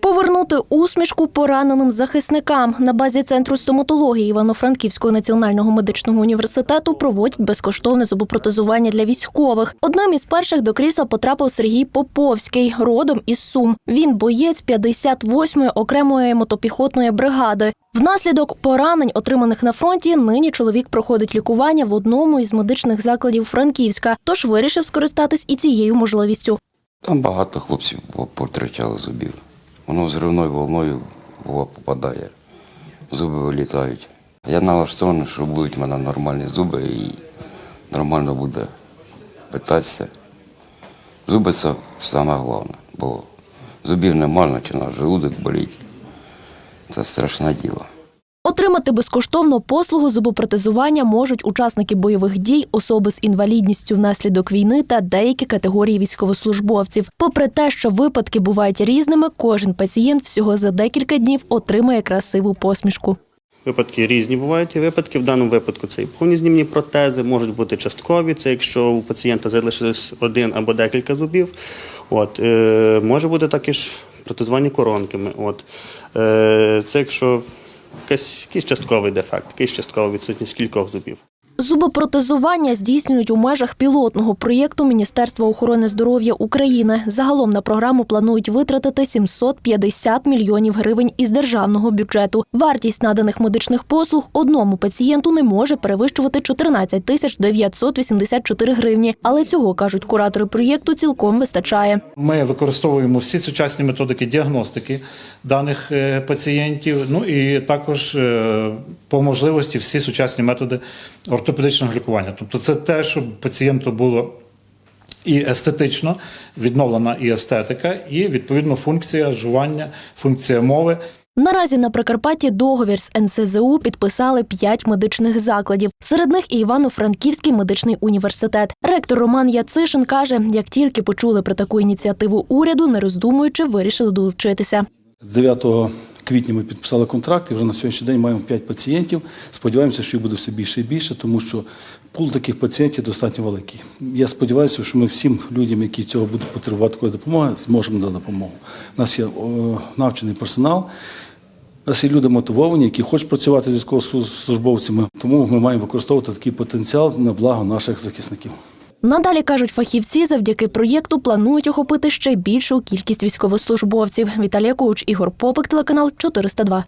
Повернути усмішку пораненим захисникам на базі центру стоматології Івано-Франківського національного медичного університету проводять безкоштовне зубопротезування для військових. Одним із перших до крісла потрапив Сергій Поповський, родом із Сум. Він боєць 58-ї окремої мотопіхотної бригади. Внаслідок поранень, отриманих на фронті, нині чоловік проходить лікування в одному із медичних закладів Франківська, тож вирішив скористатись і цією можливістю. Там багато хлопців по- зубів. Воно взривною волною бува, попадає, зуби вилітають. Я налаштований, що будуть в мене нормальні зуби і нормально буде питатися. Зуби це саме головне, бо зубів немає, починає желудок боліть. Це страшне діло. Отримати безкоштовно послугу зубопротезування можуть учасники бойових дій, особи з інвалідністю внаслідок війни та деякі категорії військовослужбовців. Попри те, що випадки бувають різними, кожен пацієнт всього за декілька днів отримає красиву посмішку. Випадки різні бувають. І випадки в даному випадку це і повнознімні протези, можуть бути часткові. Це якщо у пацієнта залишилось один або декілька зубів. От е, може бути також протезування коронками. От е, це якщо якийсь, частковий дефект, якийсь часткова відсутність кількох зубів. Зубопротезування здійснюють у межах пілотного проєкту Міністерства охорони здоров'я України. Загалом на програму планують витратити 750 мільйонів гривень із державного бюджету. Вартість наданих медичних послуг одному пацієнту не може перевищувати 14 тисяч 984 гривні. Але цього кажуть куратори проєкту цілком вистачає. Ми використовуємо всі сучасні методики діагностики даних е, пацієнтів. Ну і також е, по можливості всі сучасні методи ортопедичного лікування. Тобто, це те, щоб пацієнту було і естетично відновлена і естетика, і відповідно функція жування, функція мови. Наразі на Прикарпатті договір з НСЗУ підписали п'ять медичних закладів. Серед них і Івано-Франківський медичний університет. Ректор Роман Яцишин каже, як тільки почули про таку ініціативу уряду, не роздумуючи, вирішили долучитися. 9 квітня ми підписали контракт і вже на сьогоднішній день маємо 5 пацієнтів. Сподіваємося, що їх буде все більше і більше, тому що пул таких пацієнтів достатньо великий. Я сподіваюся, що ми всім людям, які цього будуть потребувати такої допомоги, зможемо дати допомогу. У нас є навчений персонал. У нас є люди мотивовані, які хочуть працювати з військовослужбовцями, тому ми маємо використовувати такий потенціал на благо наших захисників. Надалі кажуть фахівці, завдяки проєкту планують охопити ще більшу кількість військовослужбовців. Віталія Коуч, Ігор Попик, телеканал 402.